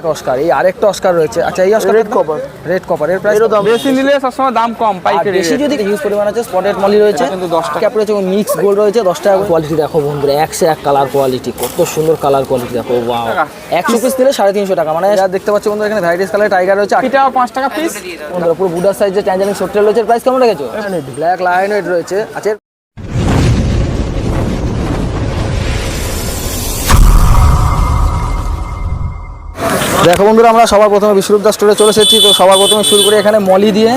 এক অস্কার এই আরেকটা অস্কার রয়েছে। আচ্ছা এই oscar Red copper। Red copper এর প্রাইস দাম বেশি নিলে সবসময় দাম কম পাইকারি বেশি যদি হিউজ পরিমাণ আছে স্পটেড মলি রয়েছে। কিন্তু 10 টাকা। রয়েছে এবং মিক্স গোল্ড রয়েছে দশ টাকা কোয়ালিটি দেখো বন্ধুরা একশো এক কালার কোয়ালিটি কত সুন্দর কালার কোয়ালিটি দেখো ওয়াও টাকা। একশো পিস দিলে সাড়ে তিনশো টাকা মানে যা দেখতে পাচ্ছ বন্ধুরা এখানে ভ্যারাইটিস কালার টাইগার রয়েছে এটা পাঁচ টাকা পিস বন্ধুরা পুরো বুডার সাইজের ট্যাঞ্জালিং সোট্টেল রয়েছে প্রাইস কেমন রেখেছো? ব্ল্যাক লায়নেড রয়েছে। আচ্ছা দেখো বন্ধুরা আমরা সবার প্রথমে বিশ্বরূপ দাস স্টোরে চলে এসেছি। তো সবার প্রথমে শুরু করে এখানে মলি দিয়ে।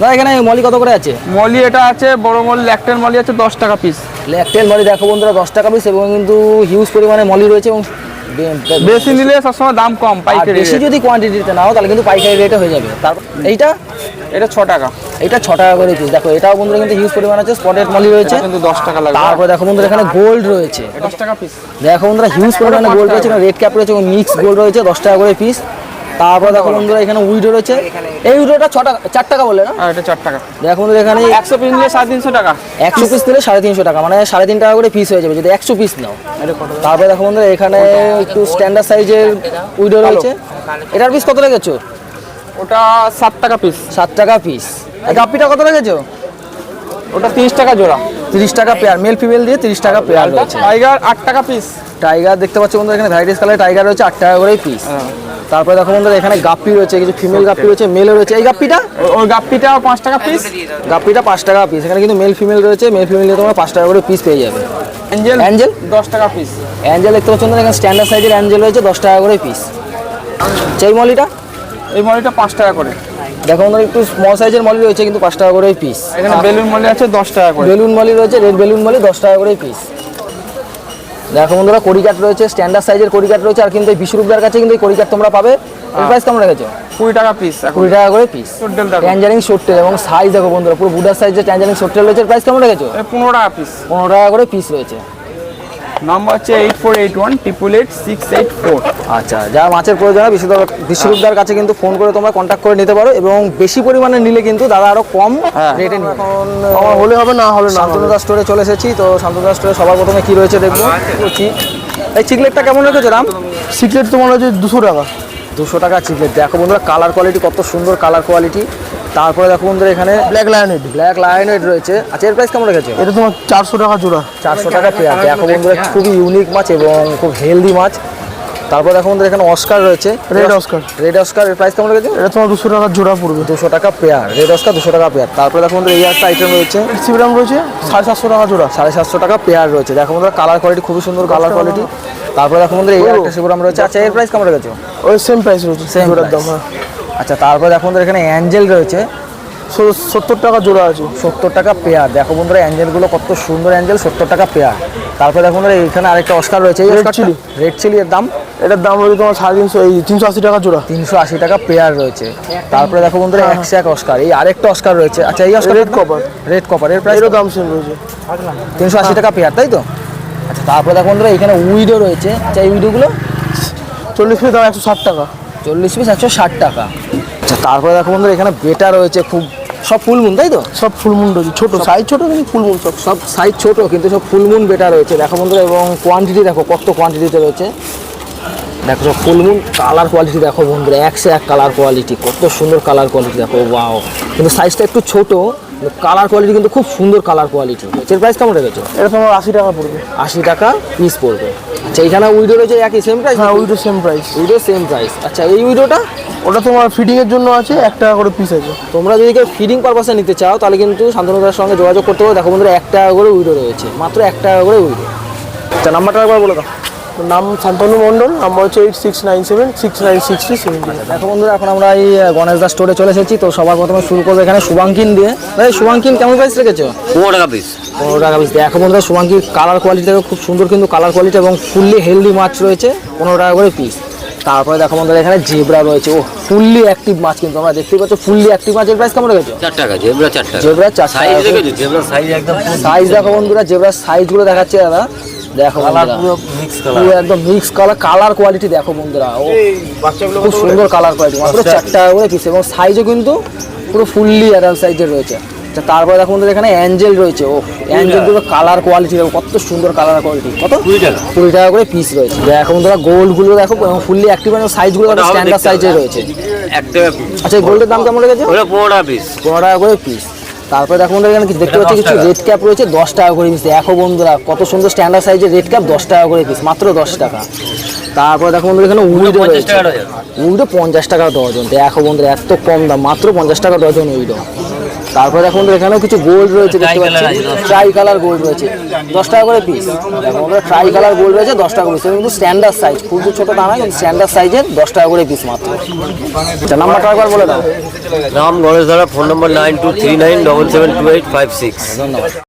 দাদা এখানে মলি কত করে আছে? মলি এটা আছে বড় মলি ল্যাকটেল মলি আছে দশ টাকা পিস ল্যাকটেল মলি দেখো বন্ধুরা দশ টাকা পিস এবং কিন্তু হিউজ পরিমাণে মলি রয়েছে এবং বেশি নিলে সবসময় দাম কম পাইকারি বেশি যদি কোয়ান্টিটিতে নাও তাহলে কিন্তু পাইকারি রেটে হয়ে যাবে। তারপর এইটা এটা ছ টাকা। এটা ছ টাকা করে পিস দেখো এটাও বন্ধুরা কিন্তু হিউজ পরিমাণ আছে স্পটেড মলি রয়েছে। কিন্তু দশ টাকা লাগবে। তারপরে দেখো বন্ধুরা এখানে গোল্ড রয়েছে। দশ টাকা পিস দেখো বন্ধুরা হিউজ পরিমাণে গোল্ড রয়েছে রেড ক্যাপ রয়েছে এবং মিক্স গোল্ড রয়েছে দশ টাকা করে পিস তারপর দেখো বন্ধুরা এখানে উইডো রয়েছে। এই উইডোটা ছ টাকা চার টাকা বললে না? এটা চার টাকা। দেখো বন্ধুরা এখানে একশো পিস নিলে সাড়ে তিনশো টাকা। একশো পিস দিলে সাড়ে তিনশো টাকা মানে সাড়ে তিন টাকা করে পিস হয়ে যাবে। যদি একশো পিস নাও। তারপরে দেখো বন্ধুরা এখানে একটু স্ট্যান্ডার্ড সাইজের উইডো রয়েছে। এটার পিস কত রেখেছো ওটা সাত টাকা পিস সাত টাকা পিস গাপ্পিটা কত রেখেছো? ওটা তিরিশ টাকা জোড়া। তিরিশ টাকা পেয়ার মেল ফিমেল দিয়ে তিরিশ টাকা পেয়ার রয়েছে। টাইগার আট টাকা পিস টাইগার দেখতে পাচ্ছ বন্ধুরা এখানে ভ্যারাইটিস কালার টাইগার রয়েছে আট টাকা করে পিস তারপরে দেখো বন্ধুরা এখানে গাপ্পি রয়েছে কিছু ফিমেল গাপ্পি রয়েছে মেল রয়েছে। এই গাপ্পিটা? ওই গাপ্পিটা পাঁচ টাকা পিস গাপ্পিটা পাঁচ টাকা পিস এখানে কিন্তু মেল ফিমেল রয়েছে মেল ফিমেল দিয়ে তোমরা পাঁচ টাকা করে পিস পেয়ে যাবে। অ্যাঞ্জেল অ্যাঞ্জেল দশ টাকা পিস অ্যাঞ্জেল দেখতে পাচ্ছ বন্ধুরা এখানে স্ট্যান্ডার্ড সাইজের অ্যাঞ্জেল রয়েছে দশ টাকা করে পিস সেই মলিটা এই মলিটা পাঁচ টাকা করে। দেখো বন্ধুরা একটু স্মল সাইজের মলি রয়েছে কিন্তু পাঁচ টাকা করে পিস এখানে বেলুন মলি আছে দশ টাকা করে। বেলুন মলি রয়েছে রেড বেলুন মলি দশ টাকা করে পিস দেখো বন্ধুরা কড়িকাট রয়েছে স্ট্যান্ডার্ড সাইজের কড়িকাট রয়েছে আর কিন্তু এই বিশ্বরূপদার কাছে কিন্তু এই কড়িকাট তোমরা পাবে। প্রাইস কেমন রেখেছো? কুড়ি টাকা পিস কুড়ি টাকা করে পিস ট্যাঞ্জারিং শর্টেল এবং সাইজ দেখো বন্ধুরা পুরো বুডার সাইজের ট্যাঞ্জারিং শর্টেল রয়েছে প্রাইস কেমন রেখেছো? পনেরো টাকা পিস পনেরো টাকা করে পিস রয়েছে। নাম্বার হচ্ছে eight four eight one triple eight six eight four আচ্ছা যা মাছের প্রয়োজন হয় বিশ্বরূপ বিশ্বরূপদার কাছে কিন্তু ফোন করে তোমরা কন্ট্যাক্ট করে নিতে পারো এবং বেশি পরিমাণে নিলে কিন্তু দাদা আরও কম হ্যাঁ। রেটে নিয়ে এখন হলে হবে না হলে না শান্তনুদা স্টোরে চলে এসেছি তো শান্তনুদা স্টোরে সবার প্রথমে কি রয়েছে দেখব? এই চিকলেটটা কেমন রেখেছে দাম সিকলেট তোমার হচ্ছে দুশো টাকা। দুশো টাকা চিকলেট দেখো বন্ধুরা কালার কোয়ালিটি কত সুন্দর কালার কোয়ালিটি তারপরে দেখো বন্ধুরা এখানে ব্ল্যাক লায়নেড ব্ল্যাক লায়নেড রয়েছে। আচ্ছা এর প্রাইস কেমন রেখেছে? এটা তোমার চারশো টাকা জোড়া। চারশো টাকা পেয়ার। দেখো বন্ধুরা খুবই ইউনিক মাছ এবং খুব হেলদি মাছ। তারপর দেখো বন্ধুরা এখানে অস্কার রয়েছে। রেড অস্কার রেড অস্কার এর প্রাইস কেমন রেখেছো এটা তোমার দুশো টাকা জোড়া পড়বে। দুশো টাকা পেয়ার রেড অস্কার দুশো টাকা পেয়ার তারপরে দেখো বন্ধুরা এই একটা আইটেম রয়েছে। সিবিরাম রয়েছে সাড়ে সাতশো টাকা জোড়া। সাড়ে সাতশো টাকা পেয়ার রয়েছে। দেখো বন্ধুরা কালার কোয়ালিটি খুবই সুন্দর কালার কোয়ালিটি তারপরে দেখো বন্ধুরা এই একটা শিবরাম রয়েছে। আচ্ছা এর প্রাইস কেমন রেখেছো ওই সেম প্রাইস রয়েছে সেম জোড়ার দাম হ্যাঁ। আচ্ছা তারপরে দেখো বন্ধুরা এখানে অ্যাঞ্জেল রয়েছে। সত্তর টাকা জোড়া আছে। সত্তর টাকা পেয়ার দেখো বন্ধুরা অ্যাঞ্জেলগুলো কত সুন্দর অ্যাঞ্জেল সত্তর টাকা পেয়ার তারপরে দেখো বন্ধুরা এখানে আরেকটা অস্কার রয়েছে। Red chilli। রেড চিলি এর দাম। এটার দাম রয়েছে তোমার সাড়ে তিনশো এই তিনশো আশি টাকা জোড়া। তিনশো আশি টাকা পেয়ার রয়েছে। তারপরে দেখো বন্ধুরা একশো এক অস্কার এই আরেকটা অস্কার রয়েছে। আচ্ছা এই oscar Red copper। Red copper এর প্রাইস দাম সেম রয়েছে। তিনশো আশি টাকা পেয়ার তাই তো? আচ্ছা তারপরে দেখো বন্ধুরা এখানে উইডো রয়েছে। আচ্ছা এই উইডোগুলো চল্লিশ পিস দাম একশো ষাট টাকা। চল্লিশ পিস একশো ষাট টাকা। আচ্ছা তারপরে দেখো বন্ধুরা এখানে বেটা রয়েছে খুব সব ফুলমুন তাই তো? সব ফুলমুন রয়েছে ছোট সাইজ ছোট কিন্তু ফুলমুন সব। সব সাইজ ছোট কিন্তু সব ফুলমুন বেটা রয়েছে। দেখো বন্ধুরা এবং কোয়ান্টিটি দেখো কত কোয়ান্টিটিতে রয়েছে। দেখো ফুলমুন কালার কোয়ালিটি দেখো বন্ধুরা একশো এক কালার কোয়ালিটি কত সুন্দর কালার কোয়ালিটি দেখো ওয়াও কিন্তু সাইজটা একটু ছোট কালার কোয়ালিটি কিন্তু খুব সুন্দর কালার কোয়ালিটি এর প্রাইস কেমন রেখেছো? এটা তোমার আশি টাকা পড়বে। আশি টাকা পিস পড়বে। আচ্ছা এইখানে উইডো রয়েছে একই সেম প্রাইস হ্যাঁ ওইটা same price widow same price আচ্ছা এই উইডোটা ওটা তোমার ফিটিং এর জন্য আছে এক টাকা করে পিস আছে। তোমরা যদি কেউ ফিডিং পারপাসে নিতে চাও তাহলে কিন্তু শান্তনুদার সঙ্গে যোগাযোগ করতে পারো। দেখো বন্ধুরা এক টাকা করে উইডো রয়েছে। মাত্র এক টাকা করে উইডো আচ্ছা নাম্বারটা একবার বলে দাও। নাম শান্তনু মণ্ডল নাম্বার হচ্ছে eight six nine seven six nine six three seven দেখো বন্ধুরা এখন আমরা এই গণেশ দাস স্টোরে চলে এসেছি তো সবার প্রথমে শুরু করব এখানে শুভাঙ্কিন দিয়ে। ভাই শুভাঙ্কিন কেমন প্রাইস রেখেছো? পনেরো টাকা পিস পনেরো টাকা পিস দেখো বন্ধুরা শুভাঙ্কির কালার কোয়ালিটি দেখো খুব সুন্দর কিন্তু কালার কোয়ালিটি এবং ফুললি হেলদি মাছ রয়েছে পনেরো টাকা করে পিস তারপরে দেখো বন্ধুরা এখানে জেব্রা রয়েছে। ও ফুললি অ্যাক্টিভ মাছ কিন্তু আমরা দেখতেই পাচ্ছ ফুললি অ্যাক্টিভ মাছের প্রাইস কেমন রেখেছো? চার টাকা জেবরা চার টাকা। জেব্রা চার সাইজ টাকা। দেখেছ জেবরা সাইজ একদম সাইজ দেখো বন্ধুরা জেব্রার সাইজগুলো দেখাচ্ছে দাদা। দেখো কালার পুরো মিক্স কালার পুরো একদম মিক্স কালার কালার কোয়ালিটি দেখো বন্ধুরা। ও খুব সুন্দর কালার কোয়ালিটি মাত্র চার টাকা করে পিস এবং সাইজও কিন্তু পুরো ফুললি অ্যাডাল্ট সাইজের রয়েছে। আচ্ছা তারপরে দেখো বন্ধুরা এখানে অ্যাঞ্জেল রয়েছে। ও অ্যাঞ্জেলগুলো কালার কোয়ালিটি দেখো কত সুন্দর কালার কোয়ালিটি কত? কুড়ি টাকা। করে পিস রয়েছে। দেখো বন্ধুরা গোল্ডগুলো দেখো ফুললি অ্যাক্টিভ সাইজগুলো স্ট্যান্ডার্ড দেখতে সাইজে রয়েছে। আচ্ছা গোল্ডের দাম কেমন রেখেছে? ওটা পনেরো টাকা পিস পনেরো টাকা করে পিস তারপরে দেখো বন্ধুরা এখানে কিছু দেখতে পাচ্ছি কিছু রেড ক্যাপ রয়েছে দশ টাকা করে পিস দেখো বন্ধুরা কত সুন্দর স্ট্যান্ডার্ড সাইজের রেড ক্যাপ দশ টাকা করে পিস মাত্র দশ টাকা। তারপরে দেখো বন্ধুরা এখানে উইডো রয়েছে। উইডো পঞ্চাশ টাকা ডজন। দেখো বন্ধুরা এত কম দাম মাত্র পঞ্চাশ টাকা ডজন উইডো। তারপরে এখন এখানেও কিছু গোল্ড রয়েছে দেখতে পাচ্ছি আছে, দশ টাকা। ট্রাই কালার গোল্ড রয়েছে। দশ টাকা করে পিস ট্রাই কালার গোল্ড রয়েছে দশ টাকা করে পিস কিন্তু স্ট্যান্ডার্ড সাইজ খুব যে ছোটো দাম নয় কিন্তু স্ট্যান্ডার্ড সাইজের দশ টাকা করে পিস মাত্র। আচ্ছা নাম্বারটা একবার বলে দাও। নাম Ganesh Dhara phone number nine two three nine double seven two eight five six ধন্যবাদ।